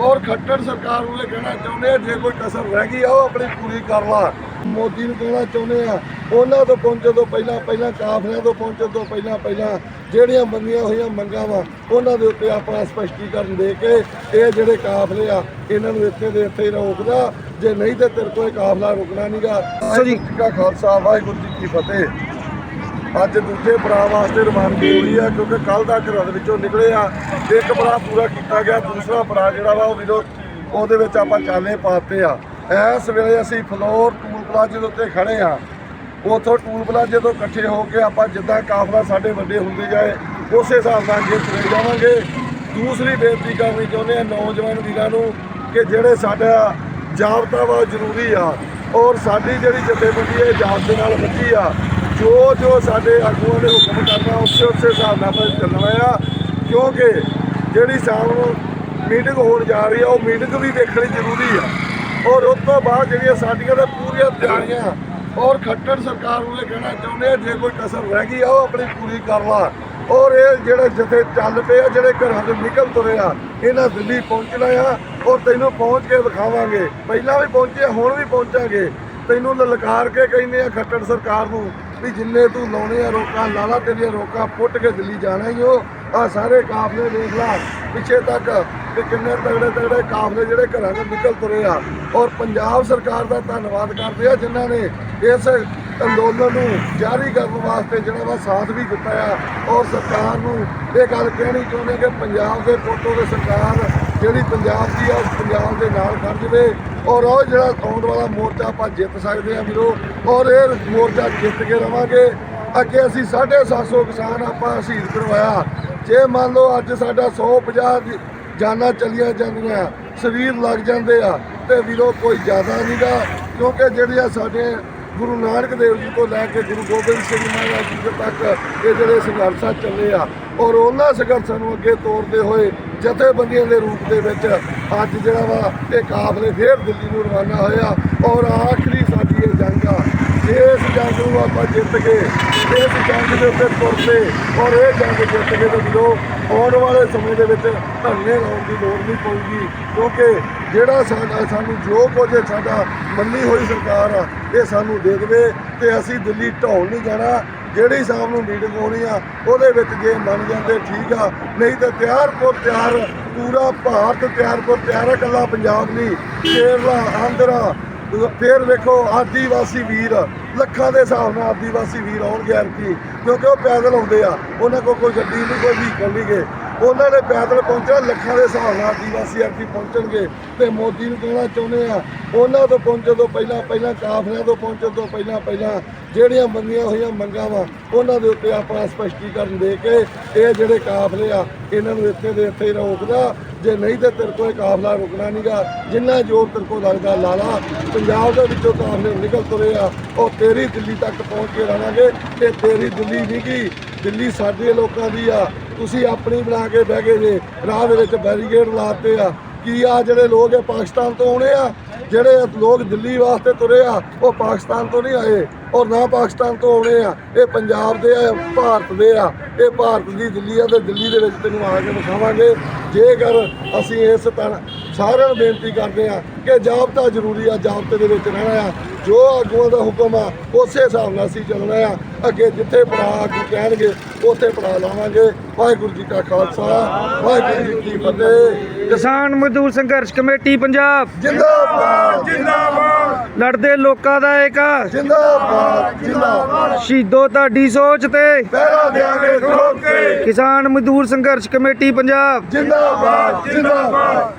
ਔਰ ਖੱਟੜ ਸਰਕਾਰ ਨੂੰ ਇਹ ਕਹਿਣਾ ਚਾਹੁੰਦੇ ਆ ਜੇ ਕੋਈ ਕਸਰ ਰਹਿ ਗਈ ਆ ਉਹ ਆਪਣੀ ਪੂਰੀ ਕਰ ਲਾ। ਮੋਦੀ ਨੂੰ ਕਹਿਣਾ ਚਾਹੁੰਦੇ ਆ ਉਹਨਾਂ ਤੋਂ ਪਹੁੰਚਣ ਤੋਂ ਪਹਿਲਾਂ ਪਹਿਲਾਂ ਕਾਫਲਿਆਂ ਤੋਂ ਪਹੁੰਚਣ ਤੋਂ ਪਹਿਲਾਂ ਪਹਿਲਾਂ ਜਿਹੜੀਆਂ ਮੰਨੀਆਂ ਹੋਈਆਂ ਮੰਗਾਂ ਵਾ ਉਹਨਾਂ ਦੇ ਉੱਤੇ ਆਪਣਾ ਸਪਸ਼ਟੀਕਰਨ ਦੇ ਕੇ ਇਹ ਜਿਹੜੇ ਕਾਫਲੇ ਆ ਇਹਨਾਂ ਨੂੰ ਇੱਥੇ ਦੇ ਇੱਥੇ ਹੀ ਰੋਕਦਾ। ਜੇ ਨਹੀਂ ਤੇ ਤੇਰੇ ਕੋਲ ਕਾਫਲਾ ਰੁਕਣਾ ਨਹੀਂਗਾ ਸੋ ਜੀ- ਕਾ ਖਾਲਸਾ ਵਾਹਿਗੁਰੂ ਜੀ ਕੀ ਫਤਿਹ। ਅੱਜ ਦੂਜੇ ਭਰਾ ਵਾਸਤੇ ਰਵਾਨਗੀ ਹੋਈ ਆ, ਕਿਉਂਕਿ ਕੱਲ ਦਾ ਘਰਾਂ ਦੇ ਵਿੱਚੋਂ ਨਿਕਲੇ ਆ। ਇੱਕ ਭਰਾ ਪੂਰਾ ਕੀਤਾ ਗਿਆ, ਦੂਸਰਾ ਭਰਾ ਜਿਹੜਾ ਵਾ ਉਹ ਵੀਰੋ ਉਹਦੇ ਵਿੱਚ ਆਪਾਂ ਚਾਲੇ ਪਾਤੇ ਆ। ਇਸ ਵੇਲੇ ਅਸੀਂ ਫਲੋਰ ਟੂਲ ਪਲਾਜ਼ੇ ਦੇ ਉੱਤੇ ਖੜੇ ਆ। ਉਥੋਂ ਟੂਲ ਪਲਾਜ਼ੇ ਤੋਂ ਇਕੱਠੇ ਹੋ ਕੇ ਆਪਾਂ ਜਿੱਦਾਂ ਕਾਫਲਾ ਸਾਡੇ ਵੱਡੇ ਹੁੰਦੇ ਜਾਏ, ਉਸੇ ਹਿਸਾਬ ਨਾਲ ਅੱਗੇ ਤੁਰੇ ਜਾਵਾਂਗੇ। ਦੂਸਰੀ ਬੇਨਤੀ ਕਰਨੀ ਚਾਹੁੰਦੇ ਆ ਨੌਜਵਾਨ ਵੀਰਾਂ ਨੂੰ ਕਿ ਜਿਹੜੇ ਸਾਡਾ ਜਾਬਤਾ ਵਾ ਜ਼ਰੂਰੀ ਆ, ਔਰ ਸਾਡੀ ਜਿਹੜੀ ਜਥੇਬੰਦੀ ਹੈ ਜਾਬ ਦੇ ਨਾਲ ਬੱਝੀ ਆ। ਜੋ ਜੋ ਸਾਡੇ ਆਗੂਆਂ ਨੇ ਹੁਕਮ ਕਰਨਾ, ਉਸੇ ਉਸੇ ਹਿਸਾਬ ਨਾਲ ਆਪਾਂ ਚੱਲਣਾ ਆ। ਕਿਉਂਕਿ ਜਿਹੜੀ ਸ਼ਾਮ ਨੂੰ ਮੀਟਿੰਗ ਹੋਣ ਜਾ ਰਹੀ ਆ, ਉਹ ਮੀਟਿੰਗ ਵੀ ਦੇਖਣੀ ਜ਼ਰੂਰੀ ਆ। ਔਰ ਉਸ ਤੋਂ ਬਾਅਦ ਜਿਹੜੀਆਂ ਸਾਡੀਆਂ ਤਾਂ ਪੂਰੀਆਂ ਤਿਆਰੀਆਂ, ਔਰ ਖੱਟੜ ਸਰਕਾਰ ਨੂੰ ਇਹ ਕਹਿਣਾ ਚਾਹੁੰਦੇ ਆ, ਜੇ ਕੋਈ ਕਸਰ ਰਹਿ ਗਈ ਆ, ਉਹ ਆਪਣੀ ਪੂਰੀ ਕਰ ਲਾ। ਔਰ ਇਹ ਜਿਹੜੇ ਜਥੇ ਚੱਲ ਪਏ ਆ, ਜਿਹੜੇ ਘਰਾਂ ਤੋਂ ਨਿਕਲ ਤੁਰੇ ਆ, ਇਹਨਾਂ ਦਿੱਲੀ ਪਹੁੰਚਣਾ ਆ, ਔਰ ਤੈਨੂੰ ਪਹੁੰਚ ਕੇ ਵਿਖਾਵਾਂਗੇ। ਪਹਿਲਾਂ ਵੀ ਪਹੁੰਚੇ, ਹੁਣ ਵੀ ਪਹੁੰਚਾਂਗੇ। ਤੈਨੂੰ ਲਲਕਾਰ ਕੇ ਕਹਿੰਦੇ ਆ ਖੱਟੜ ਸਰਕਾਰ ਨੂੰ ਵੀ ਜਿੰਨੇ ਤੂੰ ਲਾਉਣੇ ਆ ਰੋਕਾਂ, ਲਾਲਾ ਤੇਰੀਆਂ ਰੋਕਾਂ, ਪੁੱਟ ਕੇ ਦਿੱਲੀ ਜਾਣਾ ਹੀ ਹੋ ਆ ਸਾਰੇ ਕਾਫਲੇ ਦੇਖ ਲਾ, ਪਿੱਛੇ ਤੱਕ ਕਿ ਕਿੰਨੇ ਤਗੜੇ ਤਗੜੇ ਕਾਫਲੇ ਜਿਹੜੇ ਘਰਾਂ ਤੋਂ ਨਿਕਲ ਤੁਰੇ ਆ। ਔਰ ਪੰਜਾਬ ਸਰਕਾਰ ਦਾ ਧੰਨਵਾਦ ਕਰਦੇ ਆ ਜਿਨ੍ਹਾਂ ਨੇ ਇਸ ਅੰਦੋਲਨ ਨੂੰ ਜਾਰੀ ਕਰਨ ਵਾਸਤੇ ਜਿਹੜਾ ਵਾ ਸਾਥ ਵੀ ਦਿੱਤਾ ਆ। ਔਰ ਸਰਕਾਰ ਨੂੰ ਇਹ ਗੱਲ ਕਹਿਣੀ ਚਾਹੁੰਦੇ ਕਿ ਪੰਜਾਬ ਦੇ ਫੋਟੋ ਦੇ ਸਰਕਾਰ ਜਿਹੜੀ ਪੰਜਾਬ ਦੀ ਆ ਉਹ ਪੰਜਾਬ ਦੇ ਨਾਲ ਖੜ ਜਵੇ ਔਰ ਉਹ ਜਿਹੜਾ ਆਉਣ ਵਾਲਾ ਮੋਰਚਾ ਆਪਾਂ ਜਿੱਤ ਸਕਦੇ ਆ ਵੀਰੋ, ਔਰ ਇਹ ਮੋਰਚਾ ਜਿੱਤ ਕੇ ਰਵਾਂਗੇ। ਅੱਗੇ ਅਸੀਂ 750 ਕਿਸਾਨ ਆਪਾਂ ਸ਼ਹੀਦ ਕਰਵਾਇਆ। ਜੇ ਮੰਨ ਲਓ ਅੱਜ ਸਾਡਾ 150 ਦੀ ਜਾਨਾਂ ਚਲੀਆਂ ਜਾਂਦੀਆਂ, ਸਰੀਰ ਲੱਗ ਜਾਂਦੇ ਆ, ਤੇ ਵੀਰੋ ਕੋਈ ਜ਼ਿਆਦਾ ਨਹੀਂਗਾ ਕਿਉਂਕਿ ਜਿਹੜੀਆਂ ਸਾਡੇ ਗੁਰੂ ਨਾਨਕ ਦੇਵ ਜੀ ਤੋਂ ਲੈ ਕੇ ਗੁਰੂ ਗੋਬਿੰਦ ਸਿੰਘ ਮਹਾਰਾਜ ਜੀ ਤੱਕ ਇਹ ਜਿਹੜੇ ਸੰਘਰਸ਼ਾਂ ਚੱਲੇ ਆ, ਔਰ ਉਹਨਾਂ ਸੰਘਰਸ਼ਾਂ ਨੂੰ ਅੱਗੇ ਤੋਰਦੇ ਹੋਏ ਜਥੇਬੰਦੀਆਂ ਦੇ ਰੂਪ ਦੇ ਵਿੱਚ ਅੱਜ ਜਿਹੜਾ ਵਾ ਇਹ ਕਾਫਲੇ ਫੇਰ ਦਿੱਲੀ ਨੂੰ ਰਵਾਨਾ ਹੋਇਆ, ਔਰ ਆਖਰੀ ਸਾਡੀ ਇਹ ਜੰਗ ਆ। ਇਸ ਜੰਗ ਨੂੰ ਆਪਾਂ ਜਿੱਤ ਕੇ, ਇਸ ਜੰਗ ਦੇ ਉੱਤੇ ਤੁਰਦੇ ਔਰ ਇਹ ਜੰਗ ਜਿੱਤ ਕੇ ਤੇ ਵੀਰੋ ਆਉਣ ਵਾਲੇ ਸਮੇਂ ਦੇ ਵਿੱਚ ਧਰਨੇ ਲਾਉਣ ਦੀ ਲੋੜ ਨਹੀਂ ਪਊਗੀ, ਕਿਉਂਕਿ ਜਿਹੜਾ ਸਾਡਾ, ਸਾਨੂੰ ਜੋ ਕੁਝ ਸਾਡਾ ਮੰਨੀ ਹੋਈ ਸਰਕਾਰ ਆ ਇਹ ਸਾਨੂੰ ਦੇ ਦੇਵੇ ਤੇ ਅਸੀਂ ਦਿੱਲੀ ਢਾਉਣ ਨਹੀਂ ਜਾਣਾ। ਜਿਹੜੀ ਸਾਹਿਬ ਨੂੰ ਮੀਟਿੰਗ ਹੋਣੀ ਆ, ਉਹਦੇ ਵਿੱਚ ਜੇ ਮੰਨ ਜਾਂਦੇ ਠੀਕ ਆ, ਨਹੀਂ ਤਾਂ ਤਿਆਰ ਕੋ ਤਿਆਰ, ਪੂਰਾ ਭਾਰਤ ਤਿਆਰ ਕੋ ਤਿਆਰ ਆ, ਇਕੱਲਾ ਪੰਜਾਬ ਨਹੀਂ, ਕੇਰਲਾ, ਆਂਧਰਾ, ਫੇਰ ਵੇਖੋ ਆਦੀਵਾਸੀ ਵੀਰ, ਲੱਖਾਂ ਦੇ ਹਿਸਾਬ ਨਾਲ ਆਦੀਵਾਸੀ ਵੀਰ ਆਉਣਗੇ ਐਰਕੀ ਕਿਉਂਕਿ ਉਹ ਪੈਦਲ ਆਉਂਦੇ ਆ, ਉਹਨਾਂ ਕੋਲ ਕੋਈ ਗੱਡੀ ਨਹੀਂ, ਕੋਈ ਵਹੀਕਲ ਨਹੀਂ ਗਏ ਉਹਨਾਂ ਨੇ ਪੈਦਲ ਪਹੁੰਚਣਾ ਲੱਖਾਂ ਦੇ ਹਿਸਾਬ ਨਾਲ ਆਦੀਵਾਸੀ ਐਰਕੀ ਪਹੁੰਚਣਗੇ ਤੇ ਮੋਦੀ ਨੂੰ ਕਹਿਣਾ ਚਾਹੁੰਦੇ ਆ, ਉਹਨਾਂ ਤੋਂ ਪਹੁੰਚਣ ਤੋਂ ਪਹਿਲਾਂ ਪਹਿਲਾਂ ਕਾਫਲਿਆਂ ਤੋਂ ਪਹੁੰਚਣ ਤੋਂ ਪਹਿਲਾਂ ਪਹਿਲਾਂ ਜਿਹੜੀਆਂ ਮੰਨੀਆਂ ਹੋਈਆਂ ਮੰਗਾਂ ਵਾ, ਉਹਨਾਂ ਦੇ ਉੱਤੇ ਆਪਣਾ ਸਪਸ਼ਟੀਕਰਨ ਦੇ ਕੇ ਇਹ ਜਿਹੜੇ ਕਾਫਲੇ ਆ, ਇਹਨਾਂ ਨੂੰ ਇੱਥੇ ਦੇ ਇੱਥੇ ਹੀ ਰੋਕਦਾ। ਜੇ ਨਹੀਂ ਤੇ ਤੇਰੇ ਕੋਲ ਇਹ ਕਾਫਲਾ ਰੁਕਣਾ ਨਹੀਂਗਾ ਜਿੰਨਾ ਜ਼ੋਰ ਤੇਰੇ ਕੋਲ ਲੱਗਦਾ ਲਾਲਾ ਪੰਜਾਬ ਦੇ ਵਿੱਚੋਂ ਕਾਫਲੇ ਨਿਕਲ ਤੁਰੇ ਆ, ਉਹ ਤੇਰੀ ਦਿੱਲੀ ਤੱਕ ਪਹੁੰਚ ਕੇ ਰਹਾਂਗੇ ਤੇ ਤੇਰੀ ਦਿੱਲੀ ਨਹੀਂ ਗੀ। ਦਿੱਲੀ ਸਾਡੇ ਲੋਕਾਂ ਦੀ ਆ। ਤੁਸੀਂ ਆਪਣੀ ਬਣਾ ਕੇ ਬਹਿ ਗਏ ਜੇ, ਰਾਹ ਦੇ ਵਿੱਚ ਬੈਰੀਗੇਡ ਲਾਤੇ ਆ। ਕੀ ਆ ਜਿਹੜੇ ਲੋਕ ਇਹ ਪਾਕਿਸਤਾਨ ਤੋਂ ਆਉਣੇ ਆ? ਜਿਹੜੇ ਲੋਕ ਦਿੱਲੀ ਵਾਸਤੇ ਤੁਰੇ ਆ, ਉਹ ਪਾਕਿਸਤਾਨ ਤੋਂ ਨਹੀਂ ਆਏ ਔਰ ਨਾ ਪਾਕਿਸਤਾਨ ਤੋਂ ਆਉਣੇ ਆ। ਇਹ ਪੰਜਾਬ ਦੇ ਆ ਭਾਰਤ ਦੇ ਆ। ਇਹ ਭਾਰਤ ਦੀ ਦਿੱਲੀ ਆ ਤੇ ਦਿੱਲੀ ਦੇ ਵਿੱਚ ਤੈਨੂੰ ਆ ਕੇ ਵਿਖਾਵਾਂਗੇ। ਜੇਕਰ ਅਸੀਂ ਇਸ ਤਰ੍ਹਾਂ ਸਾਰਿਆਂ ਨੂੰ ਬੇਨਤੀ ਕਰਦੇ ਆ ਕਿ ਜਾਬਤਾ ਜ਼ਰੂਰੀ ਆ ਜਾਬਤੇ ਦੇ ਵਿੱਚ ਰਹਿਣਾ ਆ। ਜੋ ਆਗੂਆਂ ਦਾ ਹੁਕਮ ਆ ਉਸੇ ਹਿਸਾਬ ਨਾਲ ਅਸੀਂ ਚੱਲਣਾ ਆ। ਅੱਗੇ ਜਿੱਥੇ ਪੜਾ ਆਗੂ ਕਹਿਣਗੇ ਉੱਥੇ ਪੜਾ ਲਾਵਾਂਗੇ। ਵਾਹਿਗੁਰੂ ਜੀ ਕਾ ਖਾਲਸਾ ਵਾਹਿਗੁਰੂ ਜੀ ਕੀ ਫਤਿਹ। ਕਿਸਾਨ ਮਜ਼ਦੂਰ ਸੰਘਰਸ਼ ਕਮੇਟੀ ਪੰਜਾਬ। ਜਿੰਦਾਬਾਦ ਜਿੰਦਾਬਾਦ। ਲੜਦੇ ਲੋਕਾਂ ਦਾ ਏਕਾ। ਜਿੰਦਾਬਾਦ ਜਿੰਦਾਬਾਦ। ਸ਼ਹੀਦੋ ਤੁਹਾਡੀ ਸੋਚ ਤੇ। ਪਹਿਰਾ ਦਿਆਂਗੇ ਠੋਕ ਕੇ। ਕਿਸਾਨ ਮਜ਼ਦੂਰ ਸੰਘਰਸ਼ ਕਮੇਟੀ ਪੰਜਾਬ। ਜਿੰਦਾਬਾਦ ਜਿੰਦਾਬਾਦ।